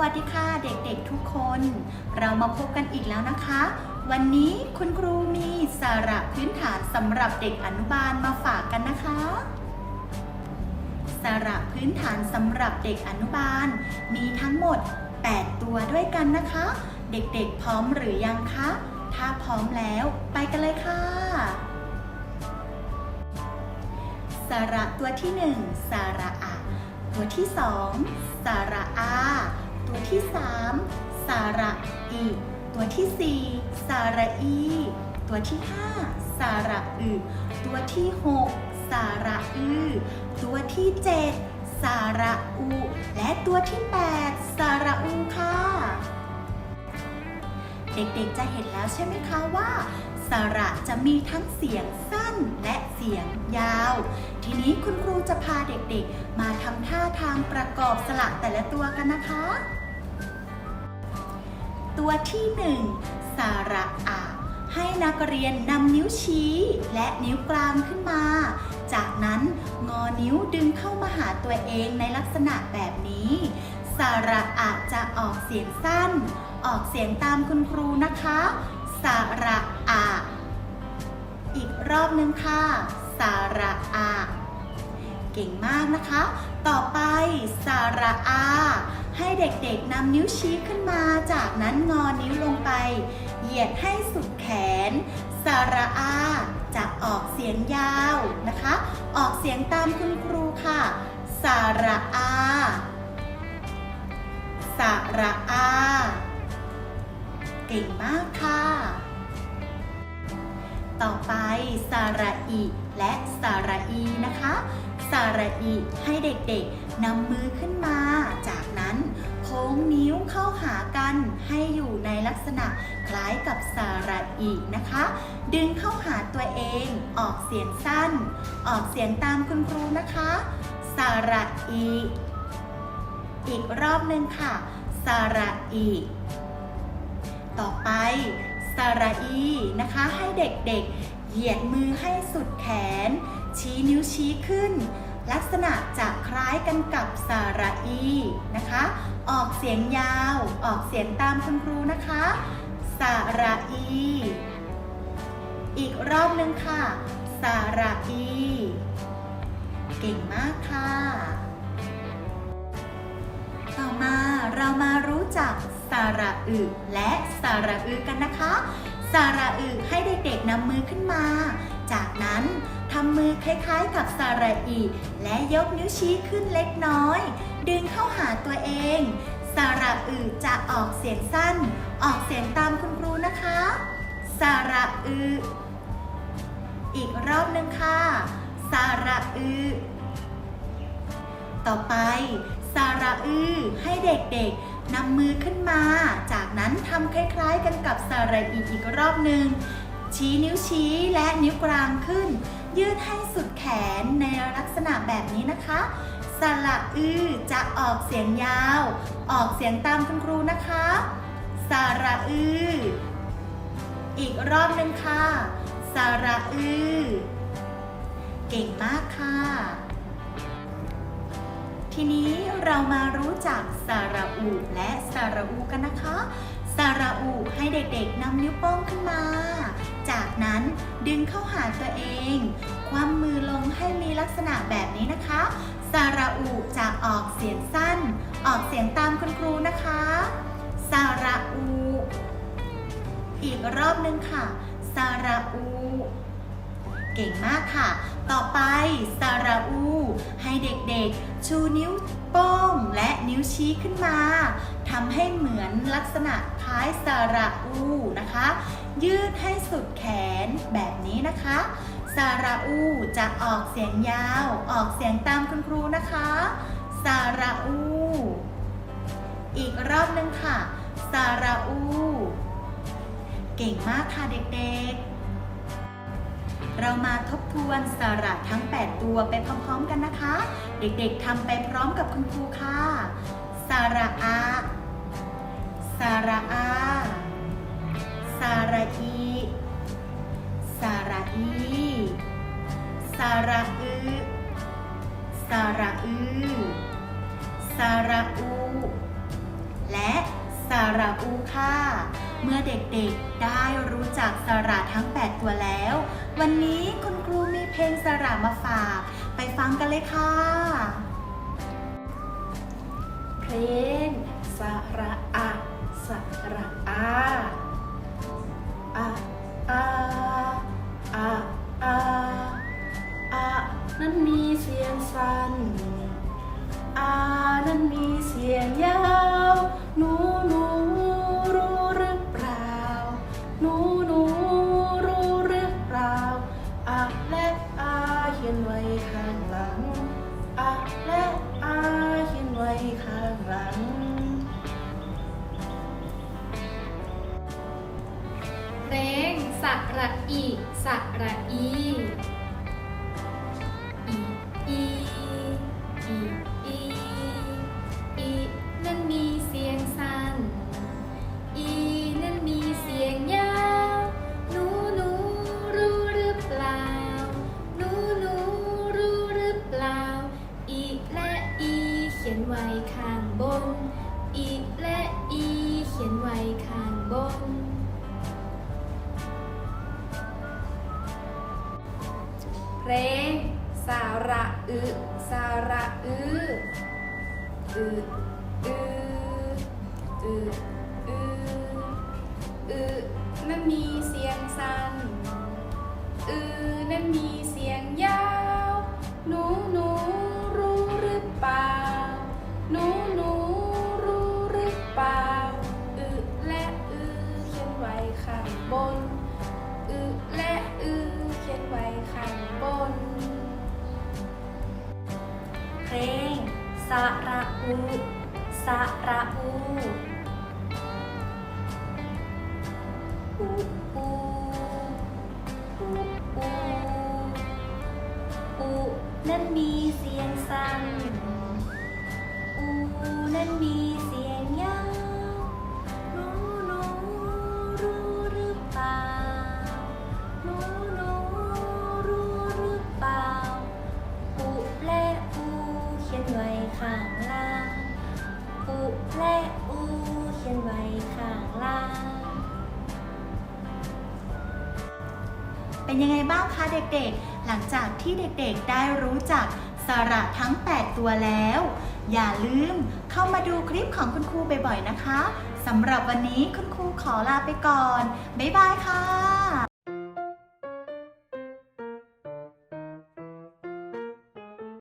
วัสดีค่ะเด็กๆทุกคน เรามาพบกันอีกแล้วนะคะ วันนี้คุณครูมีสาระพื้นฐานสำหรับเด็กอนุบาลมาฝากกันนะคะ สาระพื้นฐานสำหรับเด็กอนุบาล มีทั้งหมด 8 ตัวด้วยกันนะคะ เด็กๆพร้อมหรือยังคะ ถ้าพร้อมแล้วไปกันเลยค่ะ สาระตัวที่ 1 สาระอะตัวที่ 2 สาระอา ตัวที่ 3 สาระอี ตัวที่ 4 สาระอี ตัวที่ 5 สาระอึตัวที่ 6 สาระอือ ตัวที่ 7 สาระอู และตัวที่ 8 สาระอูค่ะ เด็กๆจะเห็นแล้วใช่ไหมคะว่าสระจะมีทั้งเสียงสั้นและเสียงยาว ทีนี้คุณครูจะพาเด็กๆ มาทำท่าทางประกอบสระแต่ละตัวกันนะคะ ตัวที่หนึ่งสาระอะให้นักเรียนนำนิ้วชี้และนิ้วกลางขึ้นมา จากนั้นงอนิ้วดึงเข้ามาหาตัวเองในลักษณะแบบนี้ สาระอะจะออกเสียงสั้น ออกเสียงตามคุณครูนะคะ สาระอะอีกรอบนึงค่ะ สาระอา เก่งมากนะคะ ต่อไปสาระอา ให้เด็กๆนำนิ้วชี้ขึ้นมา จากนั้นงอนิ้วลงไป เหยียดให้สุดแขน สาระอา จะออกเสียงยาวนะคะ ออกเสียงตามคุณครูค่ะ สาระอาสาระอา เก่งมากค่ะ ต่อไปสาระอีและสาระอีนะคะ สาระอีให้เด็กๆนำมือขึ้นมา จากนั้นโค้งนิ้วเข้าหากันให้อยู่ในลักษณะคล้ายกับสาระอีนะคะ ดึงเข้าหาตัวเองออกเสียงสั้น ออกเสียงตามคุณครูนะคะสาระอีอีกรอบหนึ่งค่ะสาระอีต่อไปสระอีนะคะให้เด็กๆ เหยียดมือให้สุดแขน ชี้นิ้วชี้ขึ้น ลักษณะจะคล้ายกันกับสระอีนะคะ ออกเสียงยาว ออกเสียงตามคุณครูนะคะสระอี อีกรอบหนึ่งค่ะสระอี เก่งมากค่ะ ต่อมาเรามารู้จักสระอึและสระอึกันนะคะสระอึให้เด็กๆนำมือขึ้นมา จากนั้นทำมือคล้ายๆกับสระอีและยกนิ้วชี้ขึ้นเล็กน้อย ดึงเข้าหาตัวเองสระอึจะออกเสียงสั้น ออกเสียงตามคุณครูนะคะสระอึอีกรอบหนึ่งค่ะสระอึต่อไป สาระอือให้เด็กๆนำมือขึ้นมา จากนั้นทำคล้ายๆกันกับสาระอีอีกรอบหนึ่ง ชี้นิ้วชี้และนิ้วกลางขึ้น ยืดให้สุดแขนในลักษณะแบบนี้นะคะ สระอือจะออกเสียงยาว ออกเสียงตามคุณครูนะคะ สระอือ อีกรอบหนึ่งค่ะ สระอือ เก่งมากค่ะ ทีนี้เรามารู้จักสระอูและสระอูกันนะคะสระอูให้เด็กๆนำนิ้วโป้งขึ้นมา จากนั้นดึงเข้าหาตัวเอง คว่ำมือลงให้มีลักษณะแบบนี้นะคะสระอูจะออกเสียงสั้น ออกเสียงตามคุณครูนะคะสระอู อีกรอบนึงค่ะสระอู เก่งมากค่ะ ต่อไปสระอู ให้เด็กๆ ชูนิ้วโป้งและนิ้วชี้ขึ้นมาทำให้เหมือนลักษณะคล้ายสระอูนะคะ ยืดให้สุดแขนแบบนี้นะคะสระอูจะออกเสียงยาว ออกเสียงตามคุณครูนะคะสระอูอีกรอบนึงค่ะสระอูเก่งมากค่ะเด็กๆ เรามาทบทวนสระทั้ง 8 ตัวไปพร้อมๆกันนะคะ เด็กๆทำไปพร้อมกับคุณครูค่ะสระอาสระอา สระอีสาระอีสาระอึสระอือสระอู และสาระอูค่ะเมื่อเด็กๆได้รู้จักสระทั้ง 8 ตัวแล้ว วันนี้คุณครูมีเพลงสระมาฝาก ไปฟังกันเลยค่ะ เพลงสระอะสระอา อะอาอะอาอะนั้นมีเสียงสั้นอานั้นมีเสียงยาวหนูหนูรู้หรือเปล่าหนูหนูรู้หรือเปล่าอะและอาเขียนไว้ข้างหลังอะและอาเขียนไว้ข้างหลัง เพลงสระอีสระอีอี สาระอึสาระอึอึอึอึอึอึนั่นมีเสียงสั้นอึนั่นมีเสียงยาว หนูหนู ลงสระอูสระอูอูอูอูอูอูนั่นมีเสียงสั้นอูนั่นมีเสียงยา เป็นยังไงบ้างคะเด็กๆ หลังจากที่เด็กๆได้รู้จักสระทั้ง 8 ตัวแล้ว อย่าลืมเข้ามาดูคลิปของคุณครูบ่อยๆนะคะสำหรับวันนี้คุณครูขอลาไปก่อน บ๊ายบายค่ะ